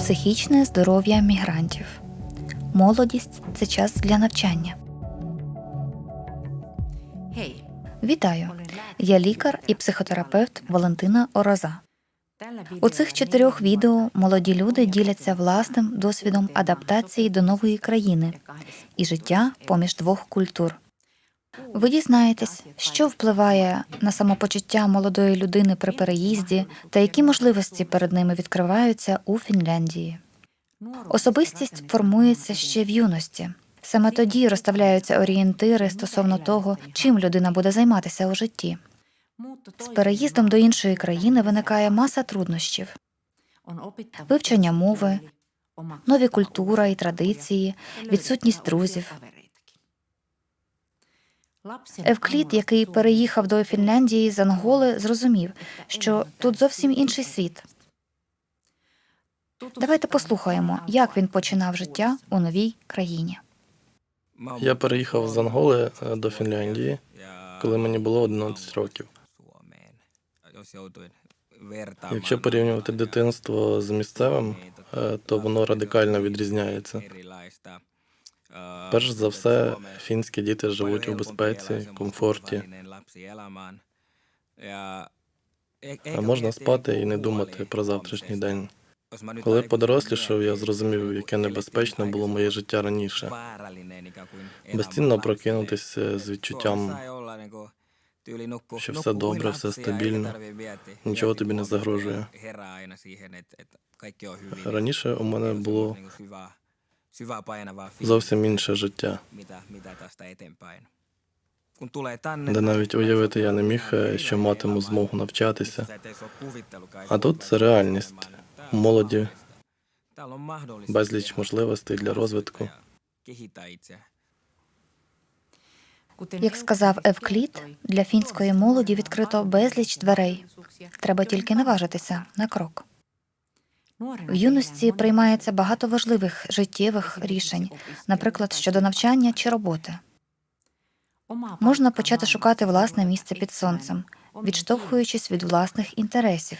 Психічне здоров'я мігрантів. Молодість це час для навчання. Hei, Вітаю! Я лікар і психотерапевт Валентина Ороза. У цих чотирьох відео молоді люди діляться власним досвідом адаптації до нової країни і життя поміж двох культур. Ви дізнаєтесь, що впливає на самопочуття молодої людини при переїзді та які можливості перед ними відкриваються у Фінляндії. Особистість формується ще в юності. Саме тоді розставляються орієнтири стосовно того, чим людина буде займатися у житті. З переїздом до іншої країни виникає маса труднощів: вивчення мови, нові культура і традиції, відсутність друзів. Евклід, який переїхав до Фінляндії з Анголи, зрозумів, що тут зовсім інший світ. Давайте послухаємо, як він починав життя у новій країні. Я переїхав з Анголи е, до Фінляндії, коли мені було 11 років. Якщо порівнювати дитинство з місцевим, е, то воно радикально відрізняється. Перш за все, фінські діти живуть у безпеці, комфорті. А можна спати і не думати про завтрашній день. Коли подорослішав, я зрозумів, яке небезпечне було моє життя раніше. Безцінно прокинутися з відчуттям, що все добре, все стабільно, нічого тобі не загрожує. Раніше у мене було зовсім інше життя, де навіть уявити я не міг, що матиму змогу навчатися. А тут це реальність. У молоді безліч можливостей для розвитку. Як сказав Евклід, для фінської молоді відкрито безліч дверей. Треба тільки наважитися на крок. В юності приймається багато важливих життєвих рішень, наприклад, щодо навчання чи роботи. Можна почати шукати власне місце під сонцем, відштовхуючись від власних інтересів.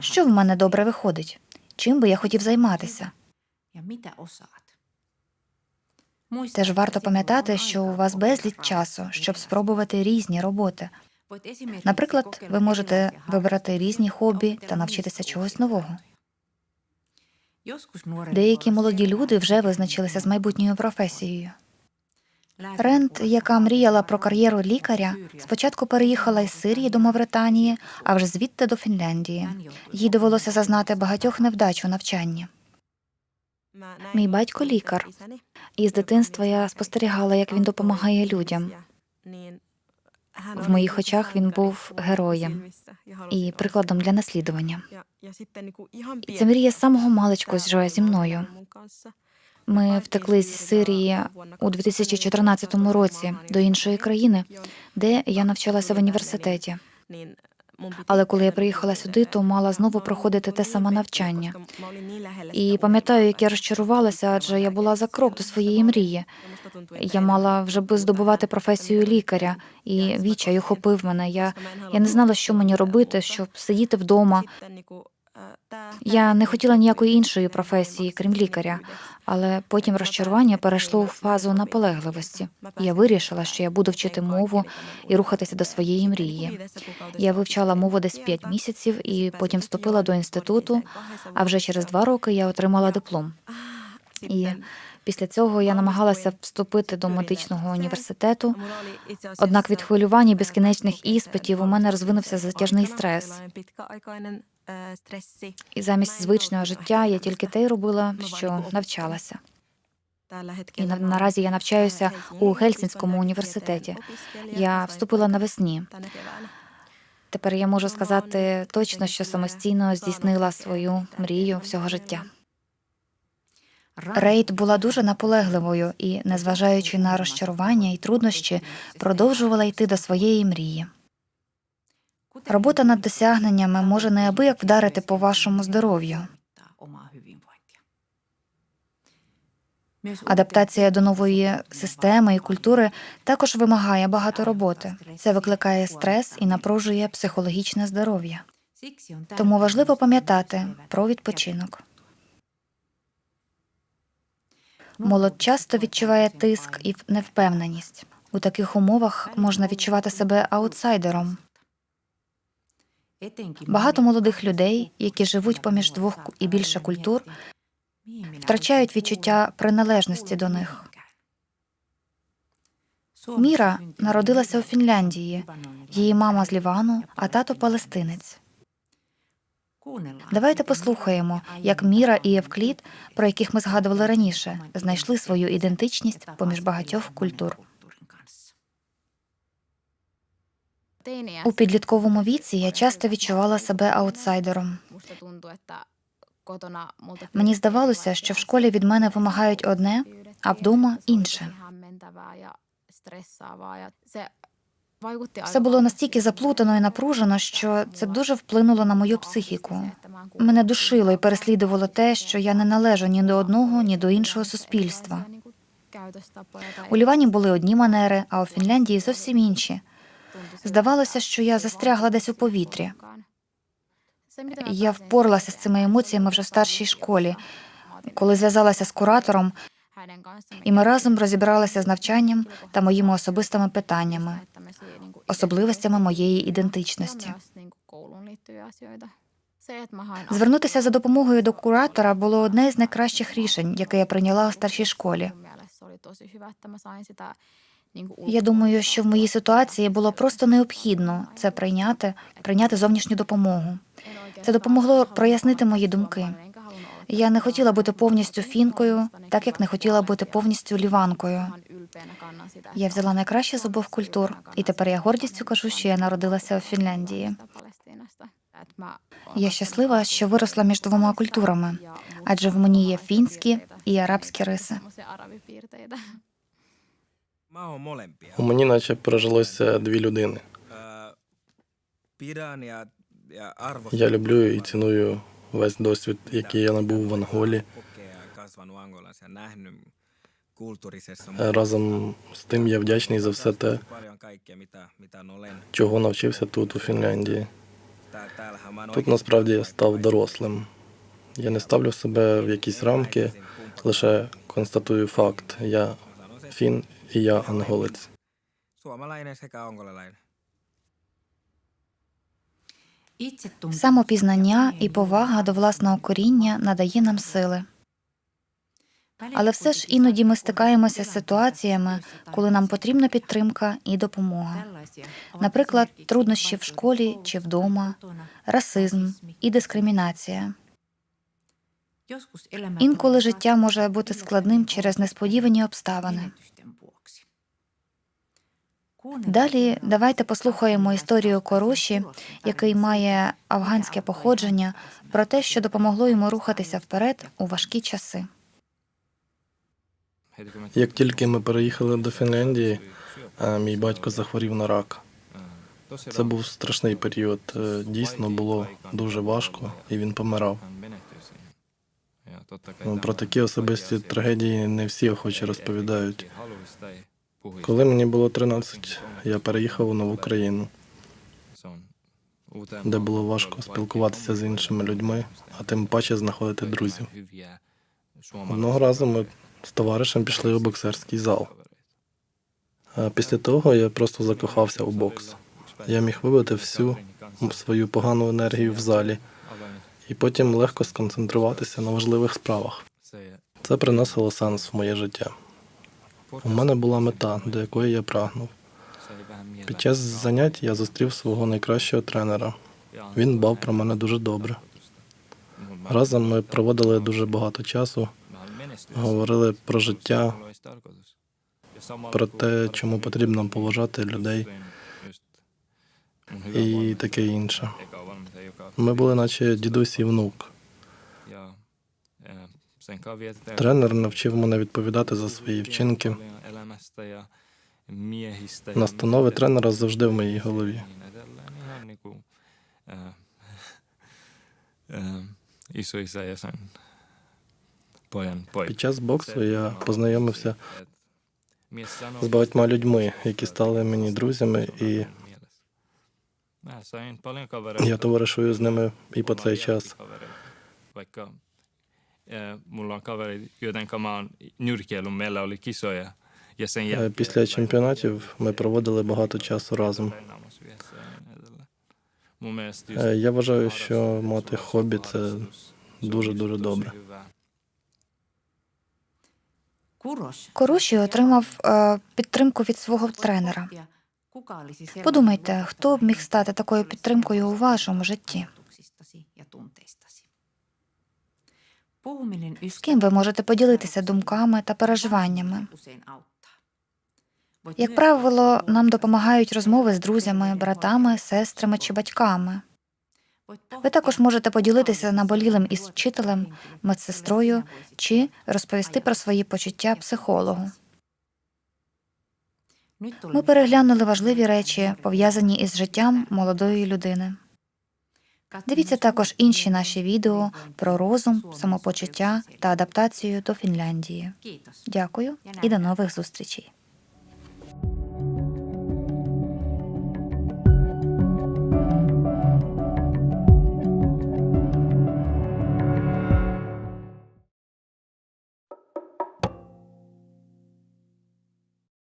Що в мене добре виходить? Чим би я хотів займатися? Теж варто пам'ятати, що у вас безліч часу, щоб спробувати різні роботи. Наприклад, ви можете вибрати різні хобі та навчитися чогось нового. Деякі молоді люди вже визначилися з майбутньою професією. Рент, яка мріяла про кар'єру лікаря, спочатку переїхала із Сирії до Мавританії, а вже звідти до Фінляндії. Їй довелося зазнати багатьох невдач у навчанні. Мій батько лікар. І з дитинства я спостерігала, як він допомагає людям. В моїх очах він був героєм і прикладом для наслідування. І ця мрія з самого маличку живе зі мною. Ми втекли зі Сирії у 2014 році до іншої країни, де я навчалася в університеті. Але коли я приїхала сюди, то мала знову проходити те саме навчання. І пам'ятаю, як я розчарувалася, адже я була за крок до своєї мрії. Я мала вже би здобувати професію лікаря, і вічай охопив мене. Я, я не знала, що мені робити, щоб сидіти вдома. Я не хотіла ніякої іншої професії, крім лікаря. Але потім розчарування перейшло у фазу наполегливості. Я вирішила, що я буду вчити мову і рухатися до своєї мрії. Я вивчала мову десь 5 місяців і потім вступила до інституту. А вже через два роки я отримала диплом. І після цього я намагалася вступити до медичного університету. Однак від хвилювань і безкінечних іспитів у мене розвинувся затяжний стрес. І замість звичного життя я тільки те й робила, що навчалася. І на, наразі я навчаюся у Гельсінському університеті. Я вступила навесні. Тепер я можу сказати точно, що самостійно здійснила свою мрію всього життя. Рейд була дуже наполегливою і, незважаючи на розчарування і труднощі, продовжувала йти до своєї мрії. Робота над досягненнями може неабияк вдарити по вашому здоров'ю. Адаптація до нової системи і культури також вимагає багато роботи. Це викликає стрес і напружує психологічне здоров'я. Тому важливо пам'ятати про відпочинок. Молодь часто відчуває тиск і невпевненість. У таких умовах можна відчувати себе аутсайдером. Багато молодих людей, які живуть поміж двох і більше культур, втрачають відчуття приналежності до них. Міра народилася у Фінляндії. Її мама з Лівану, а тато палестинець. Давайте послухаємо, як Міра і Евклід, про яких ми згадували раніше, знайшли свою ідентичність поміж багатьох культур. У підлітковому віці я часто відчувала себе аутсайдером. Мені здавалося, що в школі від мене вимагають одне, а вдома інше. Все було настільки заплутано і напружено, що це дуже вплинуло на мою психіку. Мене душило і переслідувало те, що я не належу ні до одного, ні до іншого суспільства. У Лівані були одні манери, а у Фінляндії зовсім інші. Здавалося, що я застрягла десь у повітрі. Я впоралася з цими емоціями вже в старшій школі, коли зв'язалася з куратором, і ми разом розібралися з навчанням та моїми особистими питаннями, особливостями моєї ідентичності. Звернутися за допомогою до куратора було одне із найкращих рішень, яке я прийняла у старшій школі. Я думаю, що в моїй ситуації було просто необхідно це прийняти, прийняти зовнішню допомогу. Це допомогло прояснити мої думки. Я не хотіла бути повністю фінкою, так як не хотіла бути повністю ліванкою. Я взяла найкраще з обох культур, і тепер я гордістю кажу, що я народилася у Фінляндії. Я щаслива, що виросла між двома культурами, адже в мені є фінські і арабські риси. У мені наче пережилося дві людини. Я люблю і ціную весь досвід, який я набув в Анголі. Разом з тим я вдячний за все те, чого навчився тут, у Фінляндії. Тут насправді я став дорослим. Я не ставлю себе в якісь рамки, лише констатую факт. Я фін і я анголець. Самопізнання і повага до власного коріння надає нам сили. Але все ж іноді ми стикаємося з ситуаціями, коли нам потрібна підтримка і допомога. Наприклад, труднощі в школі чи вдома, расизм і дискримінація. Інколи життя може бути складним через несподівані обставини. Далі давайте послухаємо історію Короші, який має афганське походження, про те, що допомогло йому рухатися вперед у важкі часи. Як тільки ми переїхали до Фінляндії, мій батько захворів на рак. Це був страшний період. Е, Дійсно було дуже важко, і він помирав. Ну, Про такі особисті трагедії не всі охоче розповідають. Коли мені було 13, я переїхав у нову країну, де було важко спілкуватися з іншими людьми, а тим паче знаходити друзів. Одного разу ми з товаришем пішли у боксерський зал. А після того я просто закохався у бокс. Я міг вибити всю свою погану енергію в залі і потім легко сконцентруватися на важливих справах. Це приносило сенс в моє життя. У мене була мета, до якої я прагнув. Під час занять я зустрів свого найкращого тренера. Він дбав про мене дуже добре. Разом ми проводили дуже багато часу, говорили про життя, про те, чому потрібно поважати людей і таке інше. Ми були наче дідусь і внук. Тренер навчив мене відповідати за свої вчинки. Настанови тренера завжди в моїй голові. Під час боксу я познайомився з багатьма людьми, які стали мені друзями, і я товаришую з ними і по цей час. Mulla on kaveri, joiden mä oon nyrkeillyt. Meillä oli kisoja. Ja sen jälkeen... Після чемпіонатів ми проводили багато часу разом. Я вважаю, що мати хобі це дуже-дуже добре. Куруші отримав е, підтримку від свого тренера. Подумайте, хто б міг стати такою підтримкою у вашому житті? З ким ви можете поділитися думками та переживаннями? Як правило, нам допомагають розмови з друзями, братами, сестрами чи батьками. Ви також можете поділитися наболілим із вчителем, медсестрою чи розповісти про свої почуття психологу. Ми переглянули важливі речі, пов'язані із життям молодої людини. Дивіться також інші наші відео про розум, самопочуття та адаптацію до Фінляндії. Дякую і до нових зустрічей.